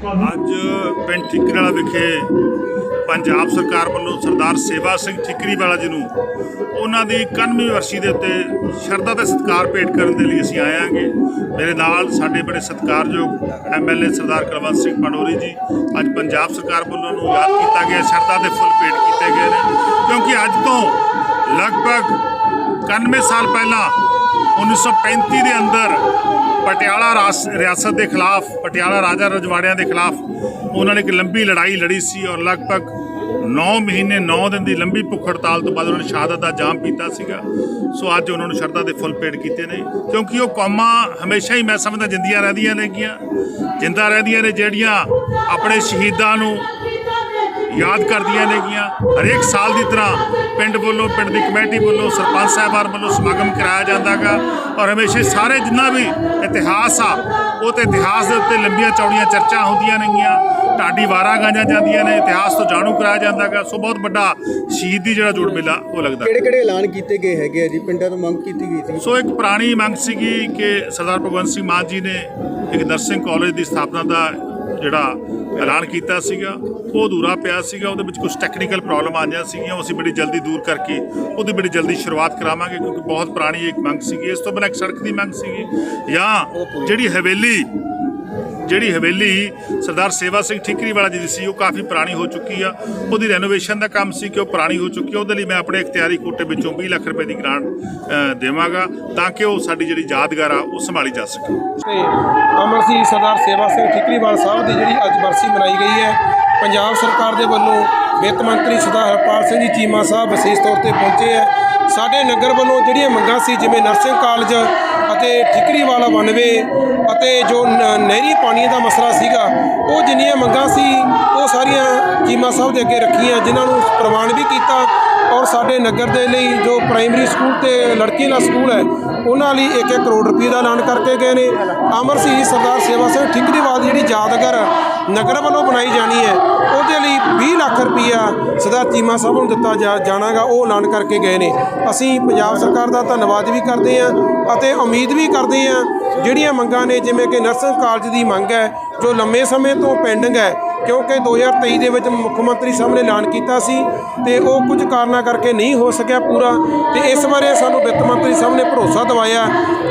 ਅੱਜ ਪਿੰਡ ਠਿਕਰੀਵਾਲਾ ਵਿਖੇ ਪੰਜਾਬ ਸਰਕਾਰ ਵੱਲੋਂ ਸਰਦਾਰ ਸੇਵਾ ਸਿੰਘ ਠਿਕਰੀਵਾਲਾ ਜੀ ਨੂੰ ਉਹਨਾਂ ਦੀ 91ਵੀਂ ਵਰਸੀ ਦੇ ਉੱਤੇ ਸ਼ਰਧਾ ਤੇ ਸਤਿਕਾਰ ਭੇਟ ਕਰਨ ਦੇ ਲਈ ਅਸੀਂ ਆਏ ਹਾਂਗੇ। ਮੇਰੇ ਨਾਲ ਸਾਡੇ ਬੜੇ ਸਤਿਕਾਰਯੋਗ ਐਮਐਲਏ ਸਰਦਾਰ ਕੁਲਵੰਤ ਸਿੰਘ ਪੰਡੋਰੀ ਜੀ, ਅੱਜ ਪੰਜਾਬ ਸਰਕਾਰ ਵੱਲੋਂ ਨੂੰ ਯਾਦ ਕੀਤਾ ਗਿਆ, ਸ਼ਰਧਾ ਦੇ ਫੁੱਲ ਭੇਟ ਕੀਤੇ ਗਏ ਨੇ। ਕਿਉਂਕਿ ਅੱਜ ਤੋਂ ਲਗਭਗ 91 ਸਾਲ ਪਹਿਲਾਂ 1935 ਦੇ ਅੰਦਰ ਪਟਿਆਲਾ ਰਾਸ- ਰਿਆਸਤ ਦੇ ਖਿਲਾਫ, ਪਟਿਆਲਾ ਰਾਜਾ ਰਜਵਾੜਿਆਂ ਦੇ ਖਿਲਾਫ ਉਹਨਾਂ ਨੇ ਇੱਕ ਲੰਬੀ ਲੜਾਈ ਲੜੀ ਸੀ ਔਰ ਲਗਭਗ 9 ਮਹੀਨੇ 9 ਦਿਨ ਦੀ ਲੰਬੀ ਭੁੱਖ ਹੜਤਾਲ ਤੋਂ ਬਾਅਦ ਉਹਨਾਂ ਨੇ ਸ਼ਹਾਦਤ ਦਾ ਜਾਮ ਪੀਤਾ ਸੀਗਾ। ਸੋ ਅੱਜ ਉਹਨਾਂ ਨੂੰ ਸ਼ਰਧਾ ਦੇ ਫੁੱਲ ਭੇਟ ਕੀਤੇ ਨੇ। ਕਿਉਂਕਿ ਉਹ ਕੌਮਾਂ ਹਮੇਸ਼ਾ ਹੀ ਮੈਂ ਸਮਝਦਾ ਜਿੰਦੀਆਂ ਰਹਿੰਦੀਆਂ ਨੇਗੀਆਂ, ਜਿੰਦਾ ਰਹਿੰਦੀਆਂ ਨੇ ਜਿਹੜੀਆਂ ਆਪਣੇ ਸ਼ਹੀਦਾਂ ਨੂੰ ਯਾਦ ਕਰਦੀਆਂ ਨੇਗੀਆਂ ਹਰੇਕ ਸਾਲ ਦੀ ਤਰ੍ਹਾਂ ਪਿੰਡ ਵੱਲੋਂ ਪਿੰਡ ਦੀ ਕਮੇਟੀ ਵੱਲੋਂ ਸਰਪੰਚ ਸਾਹਿਬਾਨ ਵੱਲੋਂ ਸਮਾਗਮ ਕਰਾਇਆ ਜਾਂਦਾਗਾ। ਔਰ ਹਮੇਸ਼ਾ ਸਾਰੇ ਜਿੰਨਾ ਵੀ ਇਤਿਹਾਸ ਆ ਉਹ ਤੇ ਇਤਿਹਾਸ ਦੇ ਉੱਤੇ ਲੰਬੀਆਂ ਚੌੜੀਆਂ ਚਰਚਾ ਹੁੰਦੀਆਂ ਨੇਗੀਆਂ ਢਾਡੀ ਵਾਰਾਂ ਗਾਈਆਂ ਜਾਂਦੀਆਂ ਨੇ ਇਤਿਹਾਸ ਤੋਂ ਜਾਣੂ ਕਰਾਇਆ ਜਾਂਦਾਗਾ। ਸੋ ਬਹੁਤ ਵੱਡਾ ਸ਼ਹੀਦੀ ਜਿਹੜਾ ਜੋੜ ਮੇਲਾ ਉਹ ਲੱਗਦਾ। ਕਿਹੜੇ ਕਿਹੜੇ ਐਲਾਨ ਕੀਤੇ ਗਏ ਹੈਗੇ ਆ ਜੀ? ਪਿੰਡਾਂ ਤੋਂ ਮੰਗ ਕੀਤੀ ਗਈ ਸੀ। ਸੋ ਇੱਕ ਪੁਰਾਣੀ ਮੰਗ ਸੀਗੀ ਕਿ ਸਰਦਾਰ ਭਗਵੰਤ ਸਿੰਘ ਮਾਨ ਜੀ ਨੇ ਇੱਕ ਨਰਸਿੰਗ ਕਾਲਜ ਦੀ ਸਥਾਪਨਾ ਦਾ ਜਿਹੜਾ ਐਲਾਨ ਕੀਤਾ ਸੀਗਾ। ਉਹ ਅਧੂਰਾ ਪਿਆ ਸੀਗਾ ਉਹਦੇ ਵਿੱਚ ਕੁਝ ਟੈਕਨੀਕਲ ਪ੍ਰੋਬਲਮ ਆਈਆਂ ਸੀਗੀਆਂ ਉਹ ਅਸੀਂ ਬੜੀ ਜਲਦੀ ਦੂਰ ਕਰਕੇ ਉਹਦੀ ਬੜੀ ਜਲਦੀ ਸ਼ੁਰੂਆਤ ਕਰਾਵਾਂਗੇ ਕਿਉਂਕਿ ਬਹੁਤ ਪੁਰਾਣੀ ਇੱਕ ਮੰਗ ਸੀਗੀ। ਇਸ ਤੋਂ ਬਿਨਾਂ ਇੱਕ ਸੜਕ ਦੀ ਮੰਗ ਸੀਗੀ। ਜਾਂ ਜਿਹੜੀ ਹਵੇਲੀ ਜਿਹੜੀ ਹਵੇਲੀ ਸਰਦਾਰ ਸੇਵਾ ਸਿੰਘ ਠੀਕਰੀਵਾਲਾ ਜੀ ਦੀ ਸੀ, ਉਹ ਕਾਫੀ ਪੁਰਾਣੀ ਹੋ ਚੁੱਕੀ ਆ। ਉਹਦੀ ਰੈਨੋਵੇਸ਼ਨ ਦਾ ਕੰਮ ਸੀ ਕਿ ਉਹ ਪੁਰਾਣੀ ਹੋ ਚੁੱਕੀ ਆ। ਉਹਦੇ ਲਈ ਮੈਂ ਆਪਣੇ ਇਖਤਿਆਰੀ ਕੋਟੇ ਵਿੱਚੋਂ 20 ਲੱਖ ਰੁਪਏ ਦੀ ਗ੍ਰਾਂਟ ਦੇਵਾਂਗਾ ਤਾਂ ਕਿ ਉਹ ਸਾਡੀ ਜਿਹੜੀ ਯਾਦਗਾਰ ਆ, ਉਹ ਸੰਭਾਲੀ ਜਾ ਸਕੇ। ਤੇ ਅਮਰ ਸਿੰਘ ਸਰਦਾਰ ਸੇਵਾ ਸਿੰਘ ਠਿਕਰੀਵਾਲ ਸਾਹਿਬ ਦੀ ਜਿਹੜੀ ਅੱਜ ਬਰਸੀ ਮਨਾਈ ਗਈ ਹੈ ਪੰਜਾਬ ਸਰਕਾਰ ਦੇ ਵੱਲੋਂ ਵਿੱਤ ਮੰਤਰੀ ਸਰਦਾਰ ਹਰਪਾਲ ਸਿੰਘ ਜੀ ਚੀਮਾ ਸਾਹਿਬ ਵਿਸ਼ੇਸ਼ ਤੌਰ ਤੇ ਪਹੁੰਚੇ ਹੈ। ਸਾਡੇ ਨਗਰ ਵੱਲੋਂ ਜਿਹੜੀਆਂ ਮੰਗਾਂ ਸੀ, ਜਿਵੇਂ ਨਰਸਿੰਗ ਕਾਲਜ ਅਤੇ ਠਿਕਰੀਵਾਲਾ ਵਨਵੇ ਅਤੇ ਜੋ ਨ- ਨਹਿਰੀ ਪਾਣੀ ਦਾ ਮਸਲਾ ਸੀਗਾ, ਉਹ ਜਿੰਨੀਆਂ ਮੰਗਾਂ ਸੀ, ਉਹ ਸਾਰੀਆਂ ਚੀਮਾ ਸਾਹਿਬ ਦੇ ਅੱਗੇ ਰੱਖੀਆਂ, ਜਿਨ੍ਹਾਂ ਨੂੰ ਪ੍ਰਵਾਨ ਵੀ ਕੀਤਾ ਔਰ ਸਾਡੇ ਨਗਰ ਦੇ ਲਈ ਜੋ ਪ੍ਰਾਇਮਰੀ ਸਕੂਲ ਤੇ ਲੜਕੀ ਦਾ ਸਕੂਲ ਹੈ, ਉਹਨਾਂ ਲਈ 1-1 ਕਰੋੜ ਰੁਪਏ ਦਾ ਐਲਾਨ ਕਰਕੇ ਗਏ ਨੇ। ਅਮਰ ਸਿੰਘ ਸਰਦਾਰ ਸੇਵਾ ਸਿੰਘ ਠਿਕਰੀਵਾਲ ਜਿਹੜੀ ਯਾਦਗਾਰ ਨਗਰ ਵੱਲੋਂ ਬਣਾਈ ਜਾਣੀ ਹੈ। ਉਹਦੇ ਲਈ 20 ਲੱਖ ਰੁਪਈਆ ਸਦਾ ਚੀਮਾ ਸਾਹਿਬ ਨੂੰ ਦਿੱਤਾ ਜਾ ਜਾਣਾਗਾ, ਉਹ ਐਲਾਨ ਕਰਕੇ ਗਏ ਨੇ। ਅਸੀਂ ਪੰਜਾਬ ਸਰਕਾਰ ਦਾ ਧੰਨਵਾਦ ਵੀ ਕਰਦੇ ਹਾਂ ਅਤੇ ਉਮੀਦ ਵੀ ਕਰਦੇ ਹਾਂ। ਜਿਹੜੀਆਂ ਮੰਗਾਂ ਨੇ, ਜਿਵੇਂ ਕਿ ਨਰਸਿੰਗ ਕਾਲਜ ਦੀ ਮੰਗ ਹੈ, ਜੋ ਲੰਮੇ ਸਮੇਂ ਤੋਂ ਪੈਂਡਿੰਗ ਹੈ ਕਿਉਂਕਿ 2023 ਦੇ ਵਿੱਚ ਮੁੱਖ ਮੰਤਰੀ ਸਾਹਿਬ ਨੇ ਐਲਾਨ ਕੀਤਾ ਸੀ ਤੇ ਉਹ ਕੁਝ ਕਾਰਨਾਂ ਕਰਕੇ ਨਹੀਂ ਹੋ ਸਕਿਆ ਪੂਰਾ। ਤੇ ਇਸ ਬਾਰੇ ਸਾਨੂੰ ਵਿੱਤ ਮੰਤਰੀ ਸਾਹਿਬ ਨੇ ਭਰੋਸਾ ਦਿਵਾਇਆ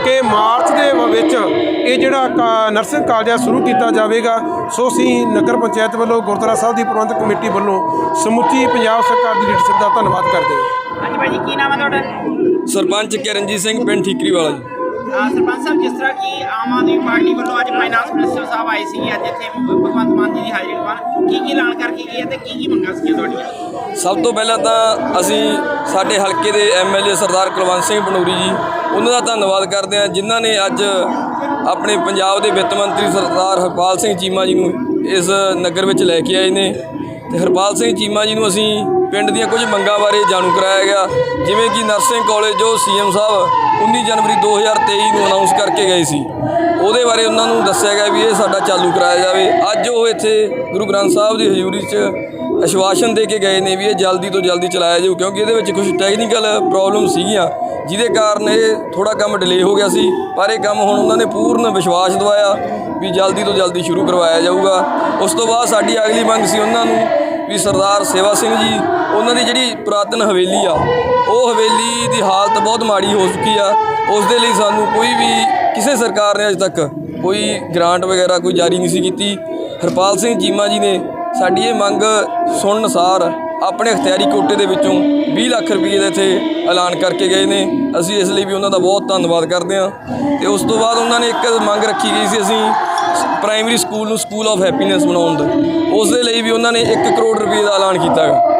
ਕਿ ਮਾਰਚ ਦੇ ਵਿੱਚ ਇਹ ਜਿਹੜਾ ਕਾ- ਨਰਸਿੰਗ ਕਾਲਜ ਆ ਸ਼ੁਰੂ ਕੀਤਾ ਜਾਵੇਗਾ। ਸੋ ਅਸੀਂ ਨਗਰ ਪੰਚਾਇਤ ਵੱਲੋਂ ਗੁਰਦੁਆਰਾ ਸਾਹਿਬ ਦੀ ਪ੍ਰਬੰਧਕ ਕਮੇਟੀ ਵੱਲੋਂ ਸਮੁੱਚੀ ਪੰਜਾਬ ਸਰਕਾਰ ਦੀ ਲੀਡਰਸ਼ਿਪ ਦਾ ਧੰਨਵਾਦ ਕਰਦੇ ਹਾਂ। ਹਾਂਜੀ ਭਾਈ ਜੀ ਕੀ ਨਾਮ ਹੈ ਤੁਹਾਡਾ? ਸਰਪੰਚ ਕਿਰਨਜੀਤ ਸਿੰਘ ਪਿੰਡ ਠੀਕਰੀ ਵਾਲਾ ਜੀ ਸਰਪੰਚ ਸਾਹਿਬ ਜਿਸ ਤਰ੍ਹਾਂ ਕਿ ਆਮ ਆਦਮੀ ਪਾਰਟੀ ਵੱਲੋਂ ਅੱਜ ਫਾਈਨਾਂਸ ਮਿਨਿਸਟਰ ਸਾਹਿਬ ਆਏ ਸੀ ਅੱਜ ਇੱਥੇ ਮਾਨ ਜੀ ਦੀ ਹਾਜ਼ਰੀ ਲਗਾਉਣ ਕੀ ਕੀ ਐਲਾਨ ਕਰਕੇ ਗਏ ਤੇ ਕੀ ਕੀ ਮੰਗਾਂ ਸੀ ਤੁਹਾਡੀਆਂ? ਸਭ ਤੋਂ ਪਹਿਲਾਂ ਤਾਂ ਅਸੀਂ ਸਾਡੇ ਹਲਕੇ ਦੇ ਐਮਐਲਏ ਸਰਦਾਰ ਕੁਲਵੰਤ ਸਿੰਘ ਪੰਡੂਰੀ ਜੀ, ਉਹਨਾਂ ਦਾ ਧੰਨਵਾਦ ਕਰਦੇ ਹਾਂ, ਜਿਨ੍ਹਾਂ ਨੇ ਅੱਜ ਆਪਣੇ ਪੰਜਾਬ ਦੇ ਵਿੱਤ ਮੰਤਰੀ ਸਰਦਾਰ ਹਰਪਾਲ ਸਿੰਘ ਚੀਮਾ ਜੀ ਨੂੰ ਇਸ ਨਗਰ ਵਿੱਚ ਲੈ ਕੇ ਆਏ ਨੇ। ਤੇ ਹਰਪਾਲ ਸਿੰਘ ਚੀਮਾ ਜੀ ਨੂੰ ਅਸੀਂ ਪਿੰਡ ਦੀਆਂ ਕੁਝ ਮੰਗਾਂ ਬਾਰੇ ਜਾਣੂ ਕਰਾਇਆ ਗਿਆ। ਜਿਵੇਂ ਕਿ ਨਰਸਿੰਗ ਕਾਲਜ, ਜੋ ਸੀਐਮ ਸਾਹਿਬ 19 ਜਨਵਰੀ 2023 ਨੂੰ ਅਨਾਉਂਸ ਕਰਕੇ ਗਏ ਸੀ। ਉਹਦੇ ਬਾਰੇ ਉਹਨਾਂ ਨੂੰ ਦੱਸਿਆ ਗਿਆ ਵੀ ਇਹ ਸਾਡਾ ਚਾਲੂ ਕਰਾਇਆ ਜਾਵੇ। ਅੱਜ ਉਹ ਇੱਥੇ ਗੁਰੂ ਗ੍ਰੰਥ ਸਾਹਿਬ ਦੀ ਹਜ਼ੂਰੀ 'ਚ ਅਸ਼ਵਾਸਨ ਦੇ ਕੇ ਗਏ ਨੇ ਵੀ ਇਹ ਜਲਦੀ ਤੋਂ ਜਲਦੀ ਚਲਾਇਆ ਜਾਊ, ਕਿਉਂਕਿ ਇਹਦੇ ਵਿੱਚ ਕੁਝ ਟੈਕਨੀਕਲ ਪ੍ਰੋਬਲਮ ਸੀਗੀਆਂ, ਜਿਹਦੇ ਕਾਰਨ ਇਹ ਥੋੜਾ ਕੰਮ ਡਿਲੇ ਹੋ ਗਿਆ ਸੀ। ਪਰ ਇਹ ਕੰਮ ਹੁਣ ਉਹਨਾਂ ਨੇ ਪੂਰਨ ਵਿਸ਼ਵਾਸ ਦਿਵਾਇਆ ਵੀ ਜਲਦੀ ਤੋਂ ਜਲਦੀ ਸ਼ੁਰੂ ਕਰਵਾਇਆ ਜਾਊਗਾ। ਉਸ ਤੋਂ ਬਾਅਦ ਸਾਡੀ ਅਗਲੀ ਮੰਗ ਸੀ ਉਹਨਾਂ ਨੂੰ ਵੀ ਸਰਦਾਰ ਸੇਵਾ ਸਿੰਘ ਜੀ, ਉਹਨਾਂ ਦੀ ਜਿਹੜੀ ਪੁਰਾਤਨ ਹਵੇਲੀ ਆ, ਉਹ ਹਵੇਲੀ ਦੀ ਹਾਲਤ ਬਹੁਤ ਮਾੜੀ ਹੋ ਚੁੱਕੀ ਆ। ਉਸ ਦੇ ਲਈ ਸਾਨੂੰ ਕੋਈ ਵੀ ਕਿਸੇ ਸਰਕਾਰ ਨੇ ਅਜੇ ਤੱਕ ਕੋਈ ਗ੍ਰਾਂਟ ਵਗੈਰਾ ਕੋਈ ਜਾਰੀ ਨਹੀਂ ਸੀ ਕੀਤੀ। ਹਰਪਾਲ ਸਿੰਘ ਚੀਮਾ ਜੀ ਨੇ ਸਾਡੀ ਇਹ ਮੰਗ ਸੁਣਨ ਸਾਰ ਆਪਣੇ ਅਖਤਿਆਰੀ ਕੋਟੇ ਦੇ ਵਿੱਚੋਂ 20 ਲੱਖ ਰੁਪਏ ਦੇ ਇੱਥੇ ਐਲਾਨ ਕਰਕੇ ਗਏ ਨੇ। ਅਸੀਂ ਇਸ ਲਈ ਵੀ ਉਹਨਾਂ ਦਾ ਬਹੁਤ ਧੰਨਵਾਦ ਕਰਦੇ ਹਾਂ ਤੇ ਉਸ ਤੋਂ ਬਾਅਦ ਉਹਨਾਂ ਨੇ ਇੱਕ ਮੰਗ ਰੱਖੀ ਗਈ ਸੀ ਅਸੀਂ ਪ੍ਰਾਇਮਰੀ ਸਕੂਲ ਨੂੰ ਸਕੂਲ ਆਫ ਹੈਪੀਨੈਸ ਬਣਾਉਣ ਦਾ। ਉਸ ਦੇ ਲਈ ਵੀ ਉਹਨਾਂ ਨੇ 1 ਕਰੋੜ ਰੁਪਏ ਦਾ ਐਲਾਨ ਕੀਤਾ ਹੈ